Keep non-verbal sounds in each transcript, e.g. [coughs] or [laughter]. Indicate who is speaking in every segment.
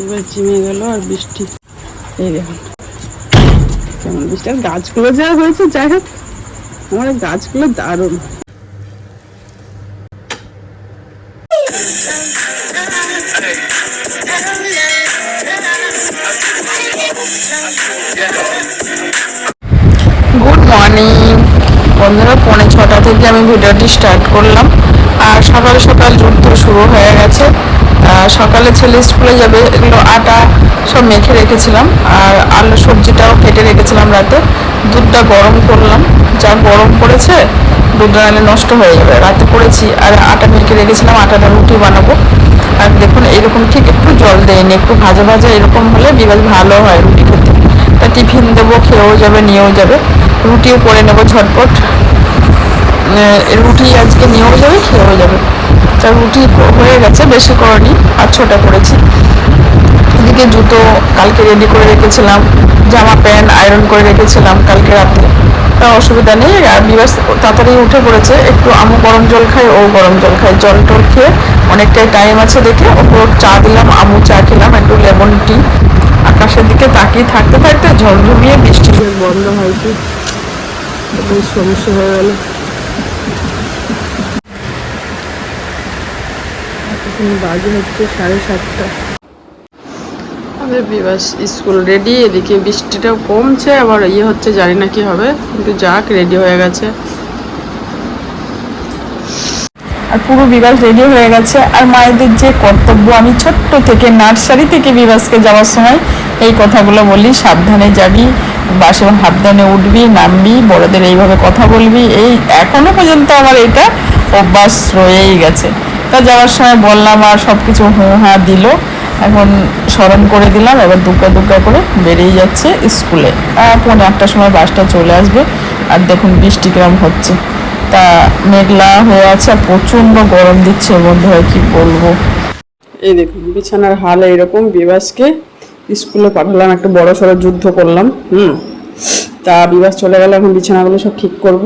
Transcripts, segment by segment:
Speaker 1: এবার জিমে গেল আর বৃষ্টি। এই দেখুন। কেমন বৃষ্টি। আর গাছগুলো যা হয়েছে, যাই হোক, আমার গাছগুলো দারুণ। বন্ধুরা, পৌনে ছটা থেকে আমি ভিডিওটি স্টার্ট করলাম। আর সকাল সকাল যুদ্ধ শুরু হয়ে গেছে। সকালে ছেলে স্কুলে যাবে, এগুলো আটা সব মেখে রেখেছিলাম। আর আলু সবজিটাও কেটে রেখেছিলাম রাতে। দুধটা গরম করলাম। যা গরম পড়েছে দুধটা নাহলে নষ্ট হয়ে যাবে। রাতে করেছি, আর আটা মেখে রেখেছিলাম, আটাটা রুটি বানাবো। আর দেখুন, এরকম ঠিক একটু জল দেয়নি। একটু ভাজা ভাজা এরকম হলে বিরাট ভালো হয় রুটি খেতে। তা টিফিন দেবো, খেয়েও যাবে, নিয়েও যাবে। রুটিও করে নেব ঝটপট। রুটি আজকে নিয়েও যাবে, খেয়েও যাবে। তা রুটি হয়ে গেছে, বেশি করিনি, আর ছোটা করেছি। এদিকে জুতো কালকে রেডি করে রেখেছিলাম, জামা প্যান্ট আয়রন করে রেখেছিলাম কালকে রাতে। তা অসুবিধা নেই, আর বিবাস তাড়াতাড়ি উঠে পড়েছে, একটু আমু গরম জল খায় ও গরম জল খায়। জল টল খেয়ে অনেকটাই টাইম আছে দেখে, ওপর চা দিলাম, আমু চা খেলাম, একটু লেমন টি। আকাশের দিকে তাকিয়ে থাকতে থাকতে ঝমঝমিয়ে বৃষ্টি বন্ধ হয় সমস্যা হয়ে গেল। এখন বাজে হচ্ছে সাড়ে সাতটা। আমাদের বিবাস স্কুল রেডি এদিকে বৃষ্টিটাও কমছে আবার ইয়ে হচ্ছে জানি না কি হবে। কিন্তু যাক রেডি হয়ে গেছে। আর পুরো বিবাস রেডি হয়ে গেছে। আর মায়েদের যে কর্তব্য আমি ছোট্ট থেকে নার্সারি থেকে বিবাসকে যাওয়ার সময় এই কথাগুলো বলি সাবধানে যাবি বাসে সাবধানে উঠবি, নামবি, বড়দের এইভাবে কথা বলবি। এই এখনও পর্যন্ত আমার এটা অভ্যাস রয়েই গেছে। তা যাওয়ার সময় বললাম আর সব কিছু হু হা দিল। এখন স্মরণ করে দিলাম, এবার দুকা দুকা করে বেরিয়ে যাচ্ছে স্কুলে। পৌনে আটটার সময় বাসটা চলে আসবে। আর দেখুন বৃষ্টি কিরম হচ্ছে। তা মেঘলা হয়ে আছে, আর প্রচণ্ড গরম দিচ্ছে বন্ধু হয় কি বলব। এই দেখুন, বিছানার হাল এইরকম বিবাসকে স্কুলে পাঠালাম একটা বড় সড়ো যুদ্ধ করলাম। হুম। তা বিবাস চলে গেলে এখন বিছানাগুলো সব ঠিক করব।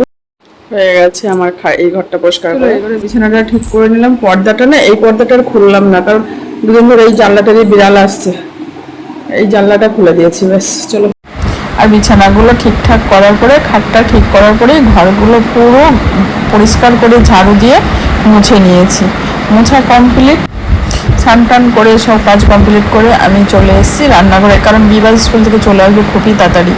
Speaker 1: হয়ে গেছে আমার এই ঘরটা পরিষ্কার করে। এবারে বিছানাটা ঠিক করে নিলাম। পর্দাটা না এই পর্দাটা আর খুললাম না কারণ দুদিন ধরে এই জানলাটা দিয়ে বিড়াল আসছে। এই জানলাটা খুলে দিয়েছি ব্যাস চলো। আর বিছানাগুলো ঠিকঠাক করার পরে খাটটা ঠিক করার পরে ঘরগুলো পুরো পরিষ্কার করে ঝাড়ু দিয়ে মুছে নিয়েছি। মোছা কমপ্লিট স্নান টান করে সব কাজ কমপ্লিট করে আমি চলে এসেছি রান্নাঘরে। কারণ বিবাহ স্কুল থেকে চলে আসবে খুবই তাড়াতাড়ি।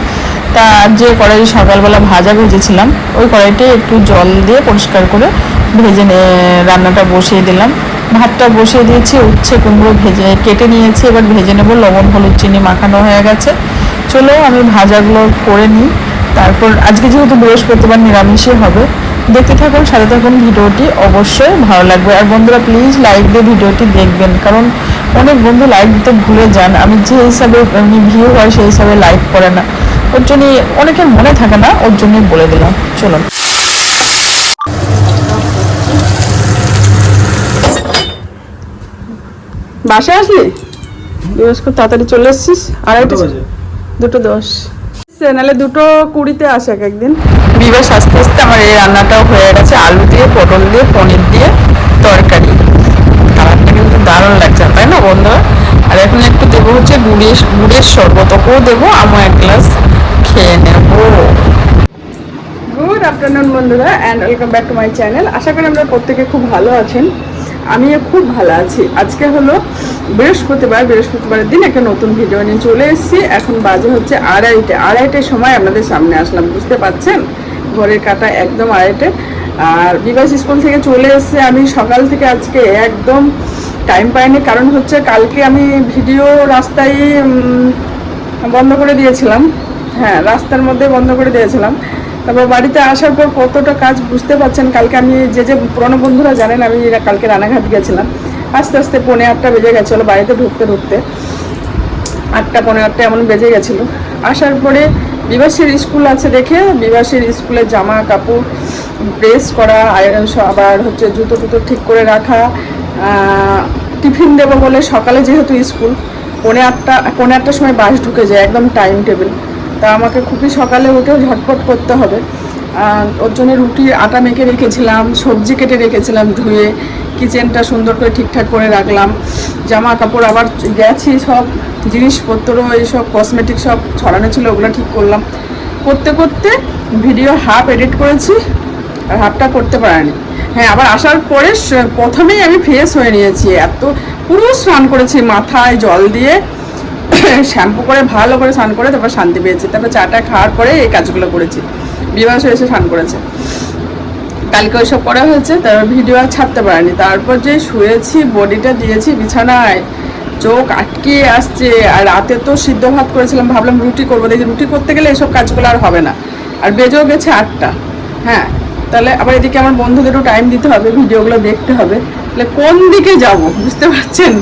Speaker 1: তা যে কড়াই সকালবেলা ভাজা ভেজেছিলাম, ওই কড়াইটাই একটু জল দিয়ে পরিষ্কার করে ভেজে রান্নাটা বসিয়ে দিলাম। ভাতটা বসিয়ে দিয়েছি, উচ্ছে, কুমড়ো ভেজে কেটে নিয়েছি। এবার ভেজে নেব লবণ, হলুদ, চিনি মাখানো হয়ে গেছে। চলো আমি ভাজাগুলো করে নিই। তারপর, আজকে যেহেতু বৃহস্পতিবার নিরামিষই হবে দেখতে থাকুন সাথে থাকুন ভিডিওটি অবশ্যই ভালো লাগবে। আর বন্ধুরা প্লিজ লাইক দিয়ে ভিডিওটি দেখবেন কারণ অনেক বন্ধু লাইক দিতে ভুলে যান। আমি যে হিসাবে এমনি ভিউ হয় সেই হিসাবে লাইক করে না। ওর জন্যই অনেকের মনে থাকে না ওর জন্যই বলে দিলাম। চলুন। বাসায় আসলি? খুব তাড়াতাড়ি চলে এসছিস। আড়াইটা দুটো দশ। সে নাহলে দুটো কুড়িতে আসে এক একদিন। বিবাস আস্তে আস্তে আমার এই রান্নাটাও হয়ে গেছে আলু দিয়ে পটল দিয়ে পনির দিয়ে তরকারি। খাবারটা কিন্তু দারুণ লাগছে তাই না বন্ধুরা? আর এখন একটু দেবো হচ্ছে গুড়ের গুড়ের শরবত ওকেও দেবো আমি এক গ্লাস খেয়ে নেব। গুড আফটারনুন বন্ধুরা and welcome back to my channel আশা করি আপনারা প্রত্যেকে খুব ভালো আছেন। আমিও খুব ভালো আছি। আজকে হলো বৃহস্পতিবার। বৃহস্পতিবারের দিন একটা নতুন ভিডিও নিয়ে চলে এসেছি। এখন বাজে হচ্ছে আড়াইটে। আড়াইটের সময় আপনাদের সামনে আসলাম, বুঝতে পারছেন? ঘরের কাটা একদম আড়াইটে। আর বিবাস স্কুল থেকে চলে এসেছে। আমি সকাল থেকে আজকে একদম টাইম পাইনি। কারণ হচ্ছে কালকে আমি ভিডিও রাস্তায় বন্ধ করে দিয়েছিলাম। হ্যাঁ রাস্তার মধ্যে বন্ধ করে দিয়েছিলাম। তারপর বাড়িতে আসার পর কতটা কাজ বুঝতে পারছেন? কালকে আমি যে যে পুরনো বন্ধুরা জানেন, আমি কালকে রানাঘাট গেছিলাম। আস্তে আস্তে পৌনে আটটা বেজে গেছিল বাড়িতে ঢুকতে ঢুকতে। আটটা পনেরো আটটা এমন বেজে গেছিল। আসার পরে বিবাসের স্কুল আছে দেখে বিবাসের স্কুলের জামা, কাপড় প্রেস করা আবার হচ্ছে জুতো, টুতো ঠিক করে রাখা টিফিন দেবো বলে সকালে যেহেতু স্কুল, পৌনে আটটা, পৌনে আটটার সময় বাস ঢুকে যায়, একদম টাইম টেবিল তা আমাকে খুবই সকালে উঠেও ঝটপট করতে হবে।
Speaker 2: ওর জন্য রুটি, আটা মেখে রেখেছিলাম, সবজি কেটে রেখেছিলাম ধুয়ে, কিচেনটা সুন্দর করে ঠিকঠাক করে রাখলাম। জামা কাপড় আবার গেছি, সব জিনিসপত্র এইসব কসমেটিক সব ছড়ানো ছিল, ওগুলো ঠিক করলাম। করতে করতে ভিডিও হাফ এডিট করেছি, আর হাফটা করতে পারেনি। হ্যাঁ আবার আসার পরে প্রথমেই আমি ফ্রেশ হয়ে নিয়েছি। এত পুরো স্নান করেছি, মাথায় জল দিয়ে [coughs] শ্যাম্পু করে, ভালো করে স্নান করে তারপর শান্তি পেয়েছি। তারপর চাটা খাওয়ার পরে এই কাজগুলো করেছি। বিবাস এসে স্নান করেছে। কালকে ওইসব করা হয়েছে, তারপর ভিডিও আর ছাড়তে পারেনি। তারপর যে শুয়েছি, বডিটা দিয়েছি, বিছানায়, চোখ আটকে আসছে, আর রাতে তো সিদ্ধ ভাত করেছিলাম, ভাবলাম রুটি করব। দেখি রুটি করতে গেলে এসব কাজগুলো আর হবে না। আর বেজেও গেছে আটটা। হ্যাঁ তাহলে আবার এদিকে আমার বন্ধুদেরও টাইম দিতে হবে, ভিডিওগুলো দেখতে হবে। তাহলে কোন দিকে যাব? বুঝতে পারছেন?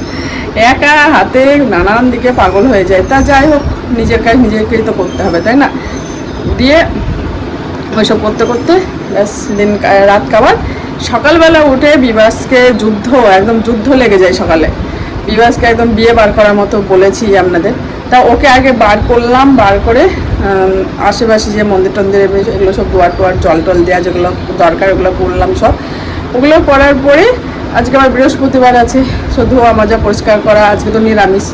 Speaker 2: একা হাতে নানান দিকে পাগল হয়ে যায়। তা যাই হোক, নিজের কাজ নিজেকেই তো করতে হবে, তাই না? দিয়ে ওইসব করতে করতে ব্যাস দিন রাত কাবার। সকালবেলা উঠে বিবাসকে যুদ্ধ, একদম যুদ্ধ লেগে যায় সকালে। বিবাসকে একদম বিয়ে বার করার মতো বলেছি আপনাদের। তা ওকে আগে বার করলাম, বার করে আশেপাশে যে মন্দির টন্দির এগুলো সব দুয়ার টুয়ার জল টল দেওয়া যেগুলো দরকার, ওগুলো করলাম সব। ওগুলো করার পরে আজকে আমার বৃহস্পতিবার আছে সব ধোয়া মাজা পরিষ্কার করা, আজকে তো নিরামিষ।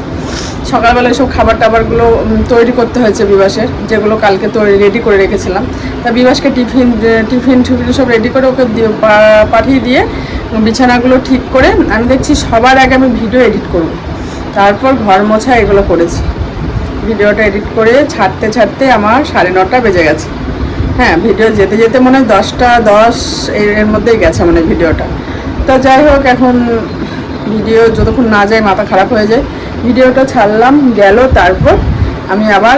Speaker 2: সকালবেলা সব খাবার টাবারগুলো তৈরি করতে হয়েছে বিবাসের, যেগুলো কালকে তৈরি রেডি করে রেখেছিলাম। তা বিবাসকে টিফিন টিফিন টিফিন সব রেডি করে ওকে পাঠিয়ে দিয়ে, বিছানাগুলো ঠিক করে আমি দেখছি সবার আগে আমি ভিডিও এডিট করব। তারপর ঘর মোছা এগুলো করেছি। ভিডিওটা এডিট করে ছাড়তে ছাড়তে আমার সাড়ে নটা বেজে গেছে। হ্যাঁ ভিডিও যেতে যেতে মনে হয় দশটা দশ এর মধ্যেই গেছে মানে ভিডিওটা তা যাই হোক, এখন ভিডিও যতক্ষণ না যায় মাথা খারাপ হয়ে যায়। ভিডিওটা ছাড়লাম, গেল, তারপর আমি আবার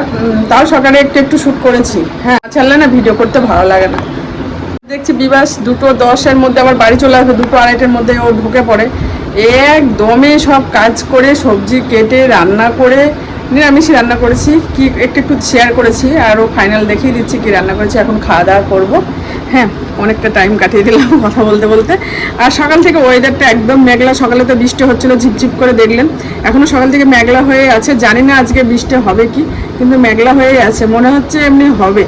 Speaker 2: তাও সকালে একটু একটু শ্যুট করেছি। হ্যাঁ ছাড়লে না ভিডিও করতে ভালো লাগে না। দেখছি বিবাস দুটো দশের মধ্যে আবার বাড়ি চলে আসবে, দুটো আড়াইটের মধ্যে ও ঢুকে পড়ে। একদমে সব কাজ করে, সবজি কেটে, রান্না করে নিরামিষই রান্না করেছি। কি, একটু একটু শেয়ার করেছি, আর ও ফাইনাল দেখিয়ে দিচ্ছি কি রান্না করেছি, এখন খাওয়া দাওয়া করব। হ্যাঁ অনেকটা টাইম কাটিয়ে দিলাম [laughs] কথা বলতে বলতে। আর সকাল থেকে ওয়েদারটা একদম মেঘলা। সকালে তো বৃষ্টি হচ্ছিল, ঝিপঝিপ করে দেখলেন। এখনও সকাল থেকে মেঘলা হয়ে আছে। জানি না আজকে বৃষ্টি হবে কি, কিন্তু মেঘলা হয়ে আছে। মনে হচ্ছে এমনি হবে।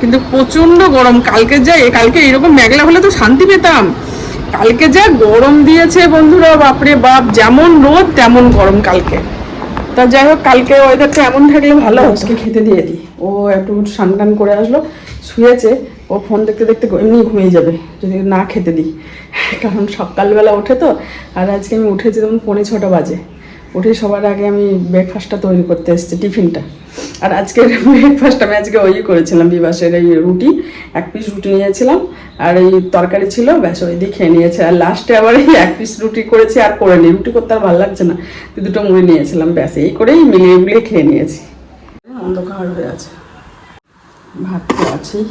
Speaker 2: কিন্তু প্রচণ্ড গরম। কালকে যা, কালকে এরকম মেঘলা হলে তো শান্তি পেতাম। কালকে যা গরম দিয়েছে বন্ধুরা, বাপরে বাপ! যেমন রোদ, তেমন গরম কালকে। তা যাই হোক, কালকে ওয়েদারটা এমন থাকলে ভালো আজকে খেতে দিয়ে দিই। ও একটু স্নান করে আসলো, শুয়েছে। ও ফোন দেখতে দেখতে এমনি ঘুমিয়ে যাবে, যদি না খেতে দিই। কারণ সকালবেলা ওঠে তো, আর আজকে আমি উঠেছি তখন পৌনে ছটা বাজে। উঠে সবার আগে আমি ব্রেকফাস্টটা তৈরি করতে এসেছি, টিফিনটা। আর আজকের ব্রেকফাস্ট আমি আজকে ওই করেছিলাম, বিবাসের এই রুটি, এক পিস রুটি নিয়েছিলাম, আর এই তরকারি ছিল, ব্যাস ওই দিয়ে খেয়ে নিয়েছে। আর লাস্টে আবার এই এক পিস রুটি করেছি, আর করে নিই রুটি করতে আর ভালো লাগছে না। দুটো মুড়ি নিয়েছিলাম, ব্যাস এই করেই মিলিয়ে মিলিয়ে খেয়ে নিয়েছি। অন্ধকার হয়ে আছে। ভাত তো আছেই।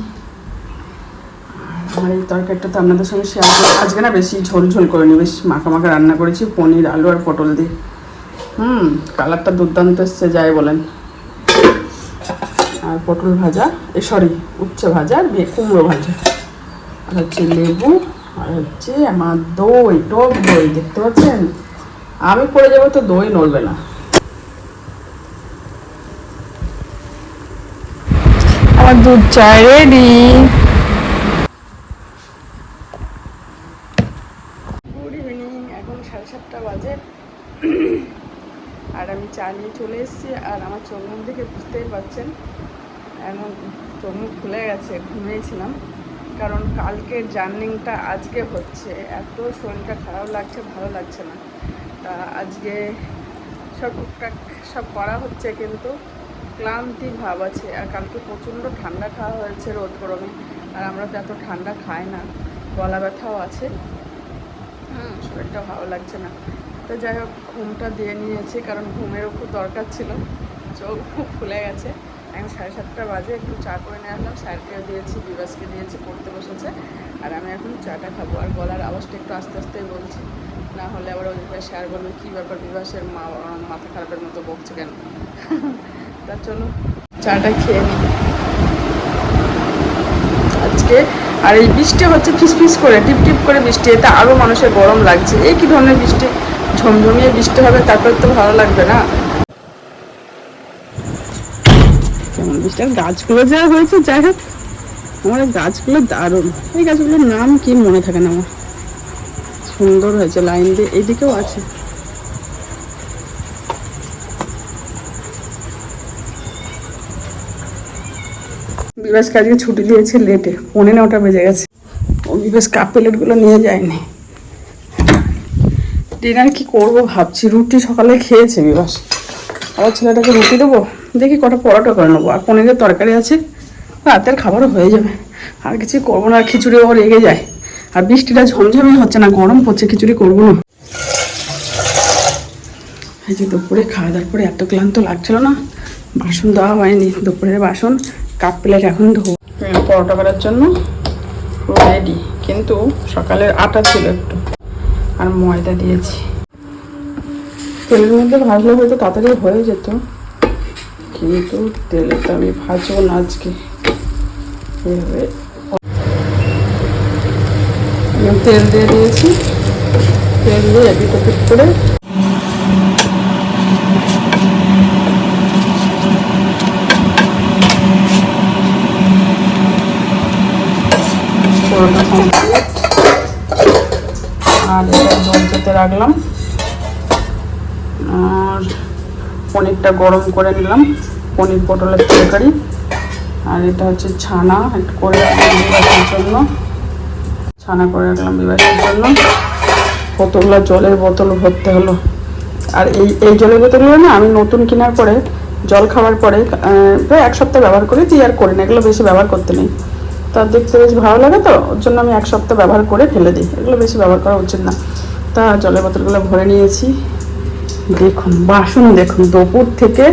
Speaker 2: আমার এই তরকারিটা তো আপনাদের সঙ্গে শেয়ার করি আজকে না বেশি ঝোল ঝোল করে নি বেশ মাখা মাখা রান্না করেছি, পনির, আলু আর পটল দিয়ে। হুম, কালারটা দুর্দান্ত এসছে, যাই বলেন। আর পটল ভাজা, এ সরি উচ্ছে ভাজা আর কুমড়ো ভাজা। আর হচ্ছে লেবু, আর হচ্ছে আমার দই, টক দই, দেখতে পাচ্ছেন? আমি পড়ে যাব তো দই নড়বে না।
Speaker 1: আমার দুধ চা রেডি
Speaker 2: গুড ইভিনিং এখন সাড়ে সাতটা বাজে। আর আমি চা নিয়ে চলে এসেছি, আর আমার মুখ দেখে বুঝতেই পারছেন এখন মুখ খুলে গেছে, ঘুমিয়েছিলাম। কারণ কালকের জার্নিংটা আজকে হচ্ছে, এত শরীরটা খারাপ লাগছে, ভালো লাগছে না। তা আজকে সব টুকটাক সব করা হচ্ছে, কিন্তু ক্লান্তি ভাব আছে, আর কালকে প্রচণ্ড ঠান্ডা খাওয়া হয়েছে রোদ গরমে, আর আমরা তো এত ঠান্ডা খাই না, গলা ব্যথাও আছে। হুম শরীরটা ভালো লাগছে না। তো যাই হোক, ঘুমটা দিয়ে নিয়েছি, কারণ ঘুমেরও খুব দরকার ছিল। চোখ খুব ফুলে গেছে। এখন সাড়ে সাতটা বাজে, একটু চা করে নিয়ে আসলাম। স্যারকেও দিয়েছি বিবাসকে দিয়েছি, পড়তে বসেছে। আর আমি এখন চাটা খাব। আর গলার আওয়াজটা একটু আস্তে আস্তেই বলছি। না হলে আবার ওই স্যার বলবে, কী ব্যাপার বিবাসের মা, মাথা খারাপের মতো বকছে কেন? [laughs] তা চলো চাটা খেয়ে নিই। আজকে আর এই বৃষ্টি হচ্ছে ফিসফিস করে, টিপ টিপ করে বৃষ্টি, এতে আরও মানুষের গরম লাগছে। এই কি ধরনের বৃষ্টি? ঝমঝমিয়ে বৃষ্টি হবে, তারপর তো ভালো লাগবে না। কেমন বৃষ্টি? গাছগুলো যা হয়েছে, যাই হোক, আমার গাছগুলো দারুণ। এই গাছগুলোর নাম কি মনে থাকে না আমার? সুন্দর হয়েছে, লাইন দিয়ে এইদিকেও আছে। বিবাসকে আজকে ছুটি দিয়েছে লেটে পৌনে নটা বেজে গেছে। ও কাপ প্লেটগুলো নিয়ে যায়নি। ডিনার কি করব ভাবছি। রুটি সকালে খেয়েছে বিবাস আবার ছেলেটাকে রুটি দেবো? দেখি কটা পরোটা করে নেব। আর পনিরের তরকারি আছে। রাতের খাবারও হয়ে যাবে। আর কিছু করব না। খিচুড়ি আবার রেগে যায়। আর বৃষ্টিটা ঝমঝমে হচ্ছে না। গরম পড়ছে। খিচুড়ি করব না। এই যে দুপুরে খাওয়া দাওয়ার পরে এত ক্লান্ত লাগছিল না। বাসন দেওয়া হয়নি। দুপুরের বাসন কাপ প্লেট এখন ধোবো। পরোটা করার জন্য রেডি কিন্তু সকালের আটা ছিল একটু আর ময়দা দিয়েছি। তেলের মধ্যে ভাজলে হয়তো তাড়াতাড়ি হয়ে যেত, কিন্তু তেলে তো আমি ভাজবো না আজকে। তেল দিয়ে দিয়েছি। তেল দিয়ে এপিট করে পুরোটা কমপ্লিট আর জল পেতে রাখলাম। আর পনিরটা গরম করে নিলাম, পনির পটলের তরকারি। আর এটা হচ্ছে ছানা করে রাখলাম বিবাহের জন্য। ছানা করে রাখলাম বিবাহের জন্য। কতগুলো জলের বোতল ভরতে হলো। আর এই এই জলের বোতলগুলো না আমি নতুন কেনার পরে, জল খাওয়ার পরে প্রায় এক সপ্তাহ ব্যবহার করি দিয়ে আর করি না, এগুলো বেশি ব্যবহার করতে নেই। তা দেখতে বেশ ভালো লাগে তো, ওর জন্য আমি এক সপ্তাহ ব্যবহার করে ফেলে দিই। এগুলো বেশি ব্যবহার করা উচিত না। তা জলের বোতলগুলো ভরে নিয়েছি। দেখুন, বাসন দেখুন, দুপুর থেকে,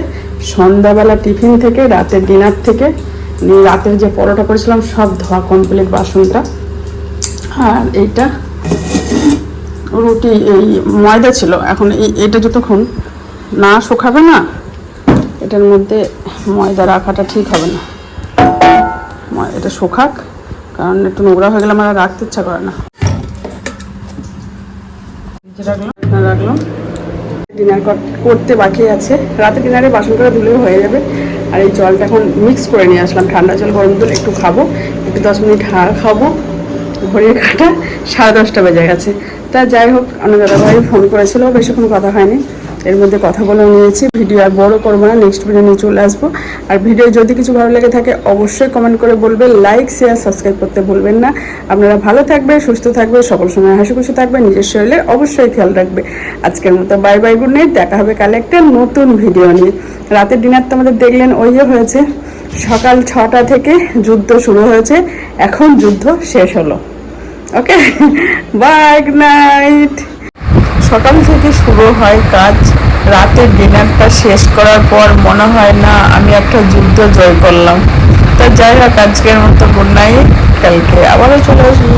Speaker 2: সন্ধ্যাবেলা টিফিন থেকে, রাতের ডিনার থেকে রাতের যে পরোটা করেছিলাম, সব ধোয়া কমপ্লিট বাসনটা। আর এইটা রুটি, এই ময়দা ছিল। এখন এই এটা যতক্ষণ না শুকাবে না, এটার মধ্যে ময়দা রাখাটা ঠিক হবে না। এটা শুকাক, কারণ একটু নোংরা হয়ে গেলে আমার রাখতে ইচ্ছা করে না। রাখলাম ডিনার করতে বাকি আছে। রাতে ডিনারে বাসন করে ধুলেও হয়ে যাবে। আর এই জলটা এখন মিক্স করে নিয়ে আসলাম। ঠান্ডা জল, গরম জল একটু খাব। একটু দশ মিনিট হা খাব। ঘড়ির কাটা সাড়ে দশটা বেজে গেছে। তা যাই হোক, আমার দাদাভাই ফোন করেছিল, বেশিক্ষণ কথা হয়নি। এর মধ্যে কথা বলে নিয়েছি ভিডিও আর বড় করব না নেক্সট ভিডিও নিয়ে চলে আসব। আর ভিডিও যদি কিছু ভালো লেগে থাকে, অবশ্যই কমেন্ট করে বলবে লাইক শেয়ার সাবস্ক্রাইব করতে ভুলবেন না। আপনারা ভালো থাকবে সুস্থ থাকবে সকল সময় হাসি খুশি থাকবে নিজের শরীরের অবশ্যই খেয়াল রাখবে। আজকের মতো বাই বাই গুড নাইট দেখা হবে কালে একটা নতুন ভিডিও নিয়ে। রাতের ডিনার তো আমাদের দেখলেন ওইও হয়েছে। সকাল ছটা থেকে যুদ্ধ শুরু হয়েছে, এখন যুদ্ধ শেষ হলো। ওকে বাই গুড নাইট
Speaker 1: সকাল থেকে শুরু হয় কাজ। রাতের ডিনারটা শেষ করার পর মনে হয়, না, আমি একটা যুদ্ধ জয় করলাম। তা যাই হোক, আজকের মতো গুড নাইট কালকে আবারও চলে আসব।